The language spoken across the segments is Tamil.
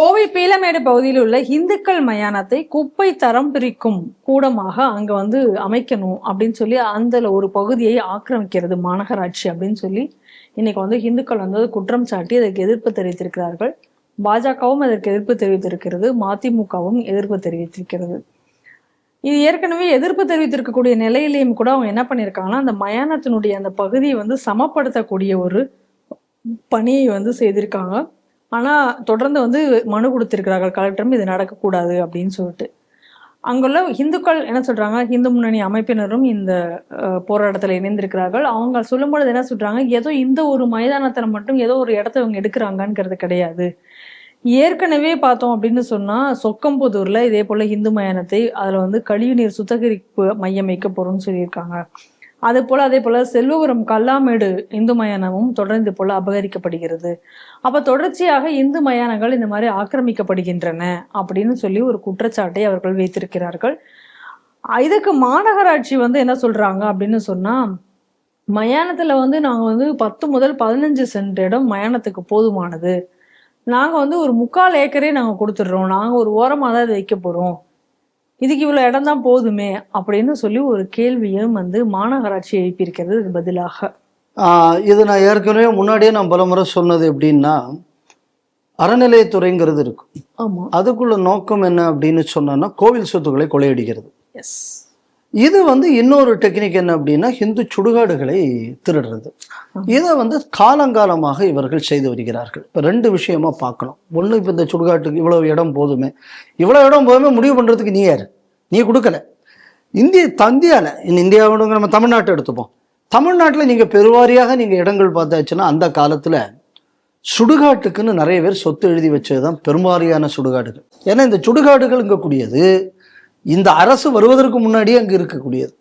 கோவை பீலமேடு பகுதியில் உள்ள இந்துக்கள் மயானத்தை குப்பை தரம் பிரிக்கும் கூடமாக அங்க வந்து அமைக்கணும் அப்படின்னு சொல்லி அந்த ஒரு பகுதியை ஆக்கிரமிக்கிறது மாநகராட்சி அப்படின்னு சொல்லி இன்னைக்கு வந்து இந்துக்கள் வந்து குற்றம் சாட்டி அதற்கு எதிர்ப்பு தெரிவித்திருக்கிறார்கள். பாஜகவும் அதற்கு எதிர்ப்பு தெரிவித்திருக்கிறது மதிமுகவும் எதிர்ப்பு தெரிவித்திருக்கிறது. இது ஏற்கனவே எதிர்ப்பு தெரிவித்திருக்கக்கூடிய நிலையிலையும் கூட அவங்க என்ன பண்ணியிருக்காங்கன்னா அந்த மயானத்தினுடைய அந்த பகுதியை வந்து சமப்படுத்தக்கூடிய ஒரு பணியை வந்து செய்திருக்காங்க. ஆனால் தொடர்ந்து வந்து மனு கொடுத்திருக்கிறார்கள். கலெக்டரும் இது நடக்கக்கூடாது அப்படின்னு சொல்லிட்டு. அங்குள்ள இந்துக்கள் என்ன சொல்றாங்க? இந்து முன்னணி அமைப்பினரும் இந்த போராட்டத்தில் இணைந்திருக்கிறார்கள். அவங்க சொல்லும்பொழுது என்ன சொல்றாங்க? ஏதோ இந்த ஒரு மைதானத்தில் மட்டும் ஏதோ ஒரு இடத்த இவங்க எடுக்கிறாங்கங்கிறது கிடையாது. ஏற்கனவே பார்த்தோம் அப்படின்னு சொன்னால் சொக்கம்புதூரில் இதே போல் இந்து மயானத்தை அதில் வந்து கழிவுநீர் சுத்திகரிப்பு மையம் வைக்க போகிறோம்னு சொல்லியிருக்காங்க. அதே போல அதே போல செல்வபுரம் கல்லாமேடு இந்து மயானமும் தொடர்ந்து போல் போல அபகரிக்கப்படுகிறது. அப்ப தொடர்ச்சியாக இந்து மயானங்கள் இந்த மாதிரி ஆக்கிரமிக்கப்படுகின்றன அப்படின்னு சொல்லி ஒரு குற்றச்சாட்டை அவர்கள் வைத்திருக்கிறார்கள். இதுக்கு மாநகராட்சி வந்து என்ன சொல்றாங்க அப்படின்னு சொன்னா மயானத்துல வந்து நாங்க வந்து பத்து முதல் பதினஞ்சு சென்ட் இடம் மயானத்துக்கு போதுமானது. நாங்க வந்து ஒரு முக்கால் ஏக்கரே நாங்க கொடுத்துடுறோம். நாங்க ஒரு ஓரமாக தான் இதை வைக்க போறோம். இதுக்கு இவ்வளவு இடம் தான் போதுமே அப்படின்னு சொல்லி ஒரு கேள்வியும் வந்து மாநகராட்சி எழுப்பியிருக்கிறது இதுக்கு பதிலாக இது நான் ஏற்கனவே முன்னாடியே நான் பலமுறை சொன்னது எப்படின்னா அறநிலையத்துறைங்கிறது இருக்கும். ஆமா. அதுக்குள்ள நோக்கம் என்ன அப்படின்னு சொன்னோன்னா கோவில் சொத்துக்களை கொள்ளையடிக்கிறது. எஸ் இது வந்து இன்னொரு டெக்னிக் என்ன அப்படின்னா ஹிந்து சுடுகாடுகளை திருடுறது. இதை வந்து காலங்காலமாக இவர்கள் செய்து வருகிறார்கள். இப்போ ரெண்டு விஷயமா பார்க்கணும். ஒன்று இப்போ இந்த சுடுகாட்டுக்கு இவ்வளவு இடம் போதுமே. இவ்வளவு இடம் போதுமே முடிவு பண்ணுறதுக்கு நீ யார்? நீ கொடுக்கல. இந்திய தந்தியாவில் இந்தியாவோட நம்ம தமிழ்நாட்டை எடுத்துப்போம். தமிழ்நாட்டில் நீங்கள் பெருவாரியாக நீங்கள் இடங்கள் பார்த்தாச்சுன்னா அந்த காலத்தில் சுடுகாட்டுக்குன்னு நிறைய பேர் சொத்து எழுதி வச்சது தான் பெரும்பாரியான சுடுகாடுகள். ஏன்னா இந்த சுடுகாடுகள் இருக்கக்கூடியது இந்த அரசு வருவதற்கு முன்னாடியே அங்கே இருக்கக்கூடியது.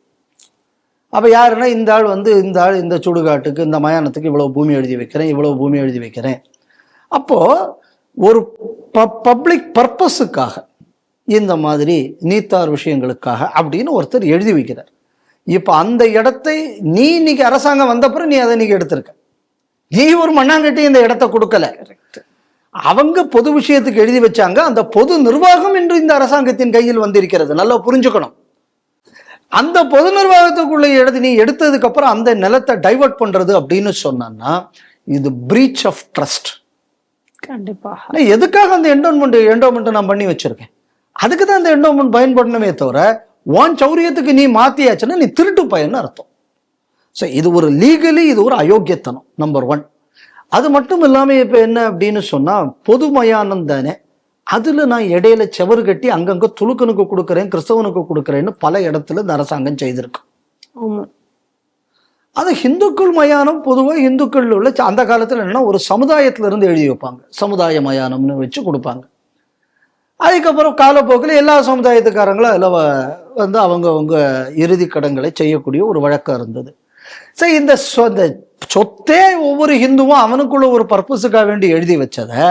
அப்போ யாருன்னா இந்த ஆள் வந்து இந்த ஆள் இந்த சுடுகாட்டுக்கு இந்த மயானத்துக்கு இவ்வளோ பூமி எழுதி வைக்கிறேன் இவ்வளோ பூமி எழுதி வைக்கிறேன். அப்போது ஒரு ப பப்ளிக் பர்பஸுக்காக இந்த மாதிரி நீத்தார் விஷயங்களுக்காக அப்படின்னு ஒருத்தர் எழுதி வைக்கிறார். இப்போ அந்த இடத்தை நீ இன்னைக்கு அரசாங்கம் வந்தப்புறம் நீ அதை இன்னைக்கு எடுத்திருக்க. நீ ஒரு மண்ணாங்கட்டி இந்த இடத்த கொடுக்கல. அவங்க பொது விஷயத்துக்கு எழுதி வச்சாங்க அந்த பொது நிர்வாகம் இன்று இந்த அரசாங்கத்தின் கையில் வந்திருக்கிறது. நல்லா புரிஞ்சுக்கணும். அந்த பொது நிர்வாகத்துக்குள்ள எடுத்து நீ எடுத்ததுக்கு அப்புறம் அந்த நிலத்தை டைவர்ட் பண்றது அப்படின்னு சொன்னா இது பிரீச் ஆஃப் ட்ரஸ்ட் கண்டிப்பாக எதுக்காக அந்த என்டோன்மெண்ட் என்டோமெண்ட் நான் பண்ணி வச்சிருக்கேன்? அதுக்கு தான் அந்த என்டோமெண்ட் பயன்படணுமே தவிர உன் சௌரியத்துக்கு நீ மாத்தியாச்சுன்னா நீ திருட்டு பயன்னு அர்த்தம். ஸோ இது ஒரு லீகலி இது ஒரு அயோக்கியத்தனம் நம்பர் ஒன் அது மட்டும் இல்லாமல் இப்போ என்ன அப்படின்னு சொன்னால் பொது மயானம் தானே. அதில் நான் இடையில செவரு கட்டி அங்கங்கே துலுக்கனுக்கு கொடுக்குறேன் கிறிஸ்தவனுக்கு கொடுக்குறேன்னு பல இடத்துல இந்த அரசாங்கம் செய்திருக்கு. ஆமா. அது ஹிந்துக்கள் மயானம் பொதுவாக இந்துக்கள் உள்ள அந்த காலத்தில் என்னன்னா ஒரு சமுதாயத்துல இருந்து எழுதி வைப்பாங்க. சமுதாய மயானம்னு வச்சு கொடுப்பாங்க. அதுக்கப்புறம் காலப்போக்கில் எல்லா சமுதாயத்துக்காரங்களும் அதில் வந்து அவங்க அவங்க இறுதி கடன்களை செய்யக்கூடிய ஒரு வழக்கம் இருந்தது. சரி இந்த சொத்தே ஒவ்வொரு ஹிந்துவும் அவனுக்குள்ள ஒரு பர்பஸுக்காக வேண்டி எழுதி வச்சதை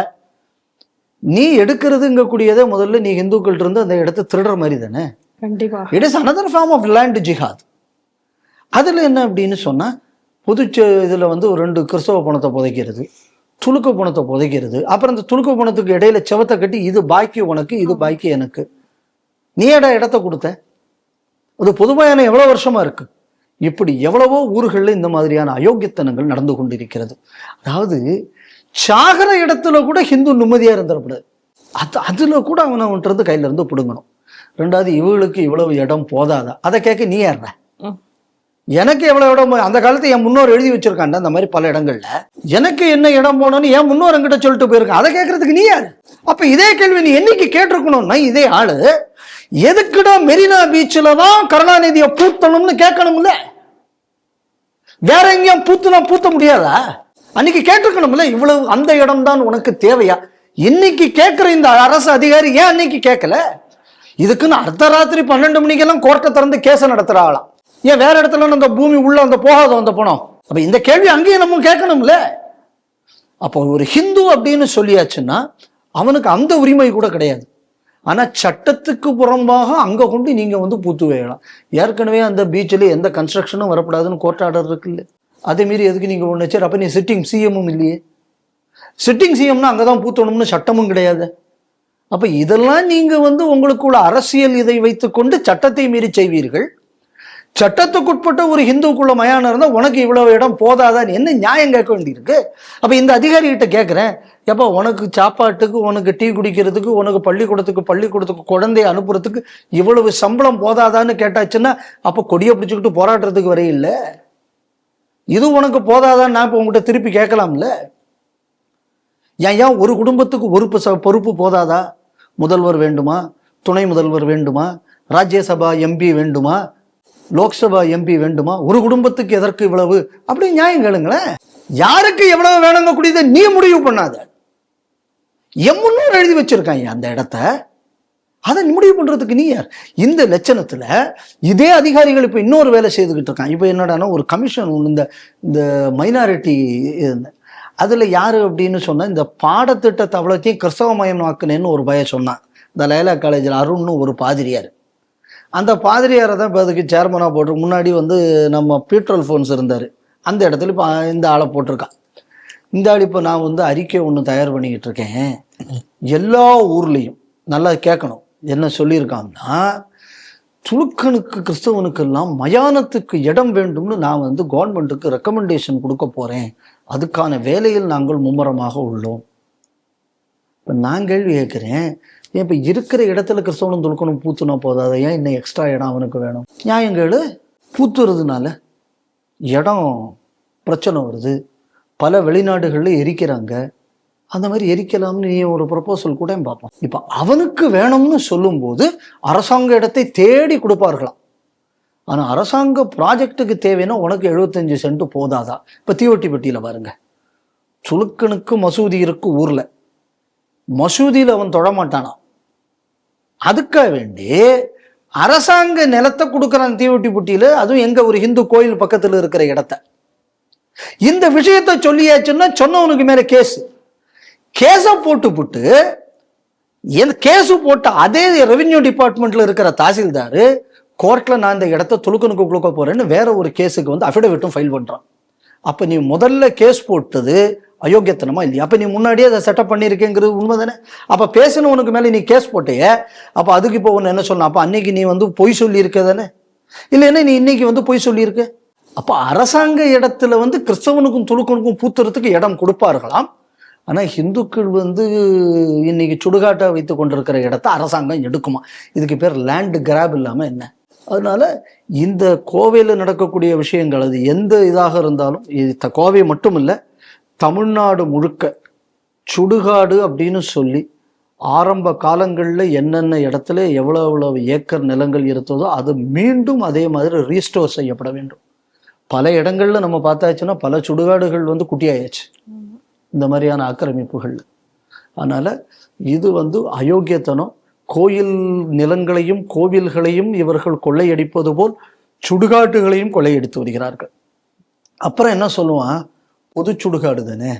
நீ எடுக்கிறதுங்கக்கூடியதை முதல்ல நீ ஹிந்துக்கள் இருந்து அந்த இடத்த திருடுற மாதிரி தானே? It is another form of land ஜிஹாத் அதில் என்ன அப்படின்னு சொன்னால் பொது இதில் வந்து ஒரு ரெண்டு கிறிஸ்தவ பணத்தை புதைக்கிறது துலுக்க பணத்தை புதைக்கிறது அப்புறம் இந்த துலுக்க பணத்துக்கு இடையில செவத்தை கட்டி இது பாக்கி உனக்கு இது பாக்கி எனக்கு. நீ ஏடா இடத்த கொடுத்த? அது பொதுமையான எவ்வளோ வருஷமா இருக்கு? இப்படி எவ்வளவோ ஊர்களில் இந்த மாதிரியான அயோக்கியத்தனங்கள் நடந்து கொண்டிருக்கிறது. அதாவது சாகர இடத்துல கூட ஹிந்து நிம்மதியா இருந்துடக்கூடாது அது அதுல கூட அவனை அவன்கிட்ட இருந்து கையில இருந்து பிடுங்கணும். ரெண்டாவது இவங்களுக்கு இவ்வளவு இடம் போதாதா? அதை கேட்க நீ ம். எனக்கு எவ்வளவு இடம் அந்த காலத்து என் முன்னோர் எழுதி வச்சிருக்காண்ட அந்த மாதிரி பல இடங்கள்ல. எனக்கு என்ன இடம் போனோன்னு என் முன்னோர் என்கிட்ட சொல்லிட்டு போயிருக்கான். அதை கேட்கறதுக்கு நீ யாரு? அப்ப இதே கேள்வி நீ என்னைக்கு கேட்டிருக்கணும்னா இதே ஆளு எதுக்குடா மெரினா பீச்சில் தான் கருணாநிதியை பூத்தணும்னு கேட்கணும்ல? வேற எங்கேயும் பூத்துனா பூத்த முடியாதா? அன்னைக்கு கேட்டிருக்கணும்ல இவ்வளவு அந்த இடம் தான் உனக்கு தேவையா? இன்னைக்கு கேட்குற இந்த அரசு அதிகாரி ஏன் அன்னைக்கு கேட்கல? இதுக்குன்னு அர்த்தராத்திரி பன்னெண்டு மணிக்கெல்லாம் கோர்ட்டை திறந்து கேஸை நடத்துற ஏன் வேற இடத்துல அந்த பூமி உள்ள அந்த போகாத அந்த பணம் அப்ப இந்த கேள்வி அங்கேயும் நம்ம கேட்கணும்ல? அப்போ ஒரு ஹிந்து அப்படின்னு சொல்லியாச்சுன்னா அவனுக்கு அந்த உரிமை கூட கிடையாது. ஆனால் சட்டத்துக்கு புறம்பாக அங்கே கொண்டு நீங்கள் வந்து பூத்து வைக்கலாம் ஏற்கனவே அந்த பீச்சில் எந்த கன்ஸ்ட்ரக்ஷனும் வரக்கூடாதுன்னு கோர்ட் ஆர்டர் இருக்குல்ல. அதே மீறி எதுக்கு நீங்கள் ஒன்று சரி அப்போ நீ சிட்டிங் சிஎம்மும் இல்லையே. சிட்டிங் சிஎம்னா அங்கதான் பூத்தணும்னு சட்டமும் கிடையாது. அப்போ இதெல்லாம் நீங்கள் வந்து உங்களுக்குள்ள அரசியல் இதை வைத்துக்கொண்டு சட்டத்தை மீறி செய்வீர்கள். சட்டத்துக்குட்பட்ட ஒரு ஹிந்துக்குள்ள மயானம் இருந்தால் உனக்கு இவ்வளவு இடம் போதாதான்னு என்ன நியாயம் கேட்க வேண்டியிருக்கு? அப்போ இந்த அதிகாரிகிட்ட கேட்குறேன் எப்போ உனக்கு சாப்பாட்டுக்கு உனக்கு டீ குடிக்கிறதுக்கு உனக்கு பள்ளிக்கூடத்துக்கு பள்ளிக்கூடத்துக்கு குழந்தைய அனுப்புறதுக்கு இவ்வளவு சம்பளம் போதாதான்னு கேட்டாச்சுன்னா அப்போ கொடியை பிடிச்சிக்கிட்டு போராடுறதுக்கு வரையும் இல்லை. இது உனக்கு போதாதான் நான் இப்போ உங்கள்கிட்ட திருப்பி கேட்கலாம்ல? ஏன் ஏன் ஒரு குடும்பத்துக்கு பொறுப்பு ச பொறுப்பு போதாதா? முதல்வர் வேண்டுமா? துணை முதல்வர் வேண்டுமா? ராஜ்யசபா எம்பி வேண்டுமா? லோக்சபா எம்பி வேண்டுமா? ஒரு குடும்பத்துக்கு எதற்கு இவ்வளவு? அப்படி நியாயம் கேளுங்களேன். யாருக்கு எவ்வளவு வேணுங்க கூடியதை நீ முடிவு பண்ணாத. எம்முன்னு எழுதி வச்சிருக்காங்க அந்த இடத்த. அதை முடிவு பண்றதுக்கு நீ யார்? இந்த லட்சணத்துல இதே அதிகாரிகள் இப்ப இன்னொரு வேலை செய்துகிட்டு இருக்கான். இப்ப என்னடான்னா ஒரு கமிஷன் ஒன்று இந்த இந்த மைனாரிட்டி அதுல யாரு அப்படின்னு சொன்னா இந்த பாடத்திட்டத்தை அவ்வளோத்தையும் கிறிஸ்தவமயமாக்குனேன்னு ஒரு பய சொன்னான். இந்த லைலா காலேஜில் அருண்னு ஒரு பாதிரியார். அந்த பாதிரியாரை தான் இப்போ அதுக்கு சேர்மனாக போட்டு முன்னாடி வந்து நம்ம பீட்ரோல் ஃபோன்ஸ் இருந்தார். அந்த இடத்துல இப்போ இந்த ஆளை போட்டிருக்கான். இந்த ஆள் இப்போ நான் வந்து அறிக்கை ஒன்று தயார் பண்ணிக்கிட்டு இருக்கேன். எல்லா ஊர்லேயும் நல்லா கேட்கணும். என்ன சொல்லியிருக்காங்கன்னா துலுக்கனுக்கு கிறிஸ்தவனுக்கெல்லாம் மயானத்துக்கு இடம் வேண்டும்னு நான் வந்து கவர்மெண்ட்டுக்கு ரெக்கமெண்டேஷன் கொடுக்க போகிறேன் அதுக்கான வேலையில் நாங்கள் மும்முரமாக உள்ளோம். இப்போ நான் கேள்வி கேட்குறேன் ஏன் இப்போ இருக்கிற இடத்துல கிறிஸ்தவனும் துலுக்கணும் பூத்துனா போதாது ஏன் இன்னும் எக்ஸ்ட்ரா இடம் அவனுக்கு வேணும்? நியாயங்கள் பூத்துறதுனால இடம் பிரச்சனை வருது. பல வெளிநாடுகளில் எரிக்கிறாங்க. அந்த மாதிரி எரிக்கலாம்னு நீ ஒரு ப்ரப்போசல் கூட பார்ப்போம்? இப்போ அவனுக்கு வேணும்னு சொல்லும்போது அரசாங்க இடத்தை தேடி கொடுப்பார்களாம். ஆனால் அரசாங்க ப்ராஜெக்ட்டுக்கு தேவைன்னா உனக்கு எழுபத்தஞ்சு சென்ட் போதாதா? இப்போ தீவட்டிப்பட்டியில் பாருங்க. சுலுக்கனுக்கு மசூதி இருக்கு ஊரில். மசூதியில் அவன் தொழமாட்டானான் அதுக்காக வேண்டி அரசாங்க நிலத்தை கொடுக்குறான் தீவட்டிப்பட்டியில் அதுவும் எங்கள் ஒரு ஹிந்து கோயில் பக்கத்தில் இருக்கிற இடத்த. இந்த விஷயத்தை சொல்லியாச்சுன்னா சொன்னவனுக்கு மேலே கேஸ். கேஸை போட்டு புட்டு எந்த கேஸு போட்ட அதே ரெவென்யூ டிபார்ட்மெண்ட்ல இருக்கிற தாசில்தார் கோர்ட்டில் நான் இந்த இடத்த துளுக்கனுக்கு கொடுக்க போறேன்னு வேற ஒரு கேஸுக்கு வந்து அஃபிடவிட்டும் ஃபைல் பண்ணுறான் அப்போ நீ முதல்ல கேஸ் போட்டது அயோக்கியத்தனமா இல்லையா? அப்போ நீ முன்னாடியே அதை செட்டப் பண்ணியிருக்கேங்கிறது உண்மை தானே அப்போ பேசினவனுக்கு மேலே நீ கேஸ் போட்டையே அப்போ அதுக்கு இப்போ ஒன்று என்ன சொல்லணும் அப்போ அன்னைக்கு நீ வந்து பொய் சொல்லியிருக்க தானே? இல்லைன்னா நீ இன்னைக்கு வந்து பொய் சொல்லியிருக்க? அப்போ அரசாங்க இடத்துல வந்து கிறிஸ்தவனுக்கும் துலுக்கனுக்கும் பூத்துறதுக்கு இடம் கொடுப்பார்களாம். ஆனால் ஹிந்துக்கள் வந்து இன்னைக்கு சுடுகாட்டை வைத்து கொண்டிருக்கிற இடத்த அரசாங்கம் எடுக்குமா? இதுக்கு பேர் லேண்ட் கிராப் இல்லாமல் என்ன? அதனால இந்த கோவையில் நடக்கக்கூடிய விஷயங்கள் அது எந்த இதாக இருந்தாலும் இது த- கோவை மட்டும் இல்லை தமிழ்நாடு முழுக்க சுடுகாடு அப்படின்னு சொல்லி ஆரம்ப காலங்களில் என்னென்ன இடத்துல எவ்வளோ எவ்வளவு ஏக்கர் நிலங்கள் இருந்ததோ அது மீண்டும் அதே மாதிரி ரீஸ்டோர் செய்யப்பட வேண்டும். பல இடங்கள்ல நம்ம பார்த்தாச்சுன்னா பல சுடுகாடுகள் வந்து குட்டியாயாச்சு இந்த மாதிரியான ஆக்கிரமிப்புகள் அதனால இது வந்து அயோக்கியத்தனம் கோயில் நிலங்களையும் கோவில்களையும் இவர்கள் கொள்ளையடிப்பது போல் சுடுகாட்டுகளையும் கொள்ளையடித்து வருகிறார்கள். அப்புறம் என்ன சொல்லுவான்? பொது சுடுகாடு தானே.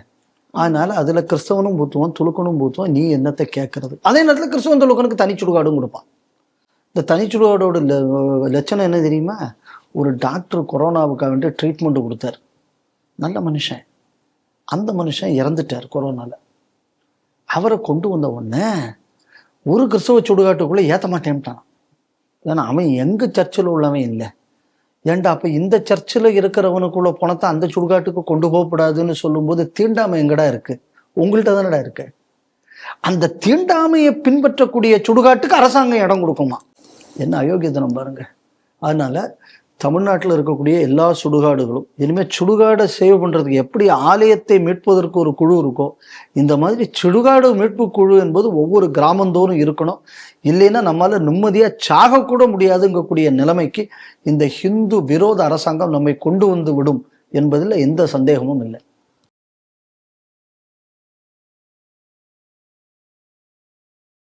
அதனால் அதில் கிறிஸ்தவனும் பூத்துவான் துலுக்கனும் பூத்துவான். நீ என்னத்தை கேட்கறது? அதே நேரத்தில் கிறிஸ்தவன் துலுக்கனுக்கு தனி சுடுகாடும் கொடுப்பான். இந்த தனி சுடுகாடோட லட்சணம் என்ன தெரியுமா? ஒரு டாக்டர் கொரோனாவுக்காக வேண்டி ட்ரீட்மெண்ட் கொடுத்தார். நல்ல மனுஷன். அந்த மனுஷன் இறந்துட்டார் கொரோனாவில் அவரை கொண்டு வந்த உடனே ஒரு கிறிஸ்தவ சுடுகாட்டுக்குள்ள ஏற்ற மாட்டேன்ட்டான். ஏன்னா அவன் எங்க சர்ச்சில் உள்ளவன் இல்லை. ஏன்டா அப்போ இந்த சர்ச்சில் இருக்கிறவனுக்குள்ள பணத்தை அந்த சுடுகாட்டுக்கு கொண்டு போகக்கூடாதுன்னு சொல்லும்போது தீண்டாமை எங்கடா இருக்கு? உங்கள்கிட்ட தானடா இருக்கு? அந்த தீண்டாமையை பின்பற்றக்கூடிய சுடுகாட்டுக்கு அரசாங்கம் இடம் கொடுக்குமா? என்ன அயோக்கியத்தனம் பாருங்க. அதனால தமிழ்நாட்டில் இருக்கக்கூடிய எல்லா சுடுகாடுகளும் இனிமேல் சுடுகாடை சேவ் பண்ணுறதுக்கு எப்படி ஆலயத்தை மீட்பதற்கு ஒரு குழு இருக்கோ இந்த மாதிரி சுடுகாடு மீட்பு குழு என்பது ஒவ்வொரு கிராமந்தோறும் இருக்கணும். இல்லைன்னா நம்மளால் நிம்மதியாக சாகக்கூட முடியாதுங்கக்கூடிய நிலைமைக்கு இந்த ஹிந்து விரோத அரசாங்கம் நம்மை கொண்டு வந்து விடும் என்பதில் எந்த சந்தேகமும் இல்லை.